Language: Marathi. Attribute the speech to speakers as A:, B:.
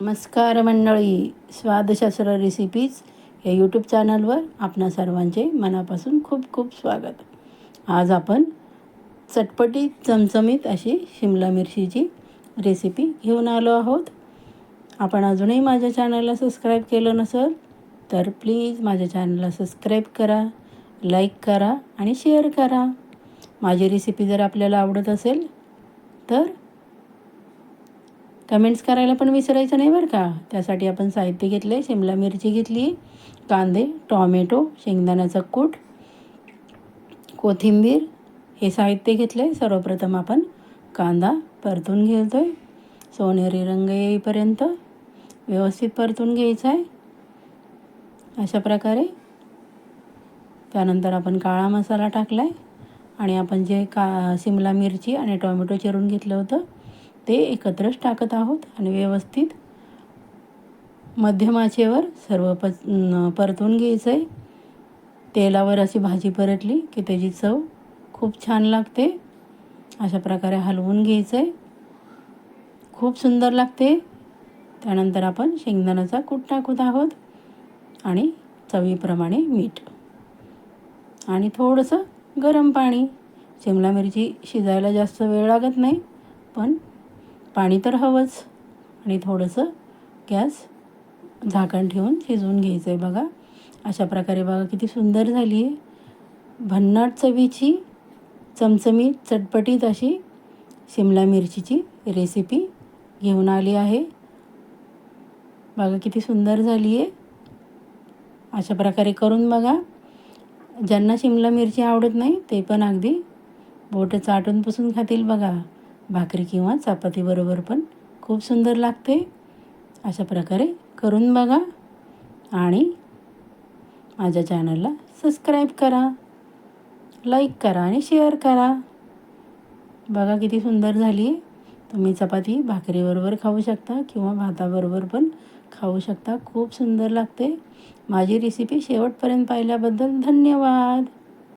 A: नमस्कार मंडळी स्वादशास्त्र रेसिपीज या यूट्यूब चॅनलवर आपणा सर्वांचे मनापासून खूप खूप स्वागत. आज आपण चटपटीत चमचमीत अशी शिमला मिरचीची रेसिपी घेऊन आलो आहोत. आपण अजूनही माझ्या चॅनलला सबस्क्राईब केलं नसेल तर प्लीज माझ्या चॅनलला सबस्क्राईब करा लाईक करा आणि शेअर करा. माझी रेसिपी जर आपल्याला आवडत असेल तर कमेंट्स करायला पण विसरायचं नाही बरं का? त्यासाठी आपण साहित्य घेतले शिमला मिरची घेतली कांदे टॉमॅटो शेंगदाण्याचा कूट कोथिंबीर हे साहित्य घेतले सर्वप्रथम आपण कांदा परतून घेतो आहे सोनेरी रंग येईपर्यंत व्यवस्थित परतून घ्यायचा आहे. अशा प्रकारे. त्यानंतर आपण काळा मसाला टाकला आहे आणि आपण जे का शिमला मिरची आणि टोमॅटो चिरून घेतलं होतं ते एकत्रच टाकत आहोत आणि व्यवस्थित मध्यमाचेवर सर्व प परतून घ्यायचं आहे तेलावर अशी भाजी परतली की त्याची चव खूप छान लागते. अशा प्रकारे हलवून घ्यायचं आहे खूप सुंदर लागते. त्यानंतर आपण शेंगदाण्याचा कूट टाकत आहोत आणि चवीप्रमाणे मीठ आणि थोडंसं गरम पाणी. शिमला मिरची शिजायला जास्त वेळ लागत नाही पण पाणी तर हवंच. आणि थोडंसं गॅस झाकण ठेवून शिजवून घ्यायचं आहे बघा. अशा प्रकारे बघा किती सुंदर झाली आहे भन्नाट चवीची चमचमीत चटपटीत अशी शिमला मिरचीची रेसिपी घेऊन आली आहे. बघा किती सुंदर झाली आहे अशा प्रकारे करून बघा. ज्यांना शिमला मिरची आवडत नाही ते पण अगदी बोटं चाटून पुसून खातील बघा. भाकरी किंवा चपातीबरोबर पण खूप सुंदर लागते. अशा प्रकारे करून बघा आणि माझ्या चॅनलला सबस्क्राईब करा लाईक करा आणि शेअर करा. बघा किती सुंदर झाली आहे. तुम्ही चपाती भाकरीबरोबर खाऊ शकता किंवा भाताबरोबर पण खाऊ शकता. खूप सुंदर लागते. माझी रेसिपी शेवटपर्यंत पाहिल्याबद्दल धन्यवाद.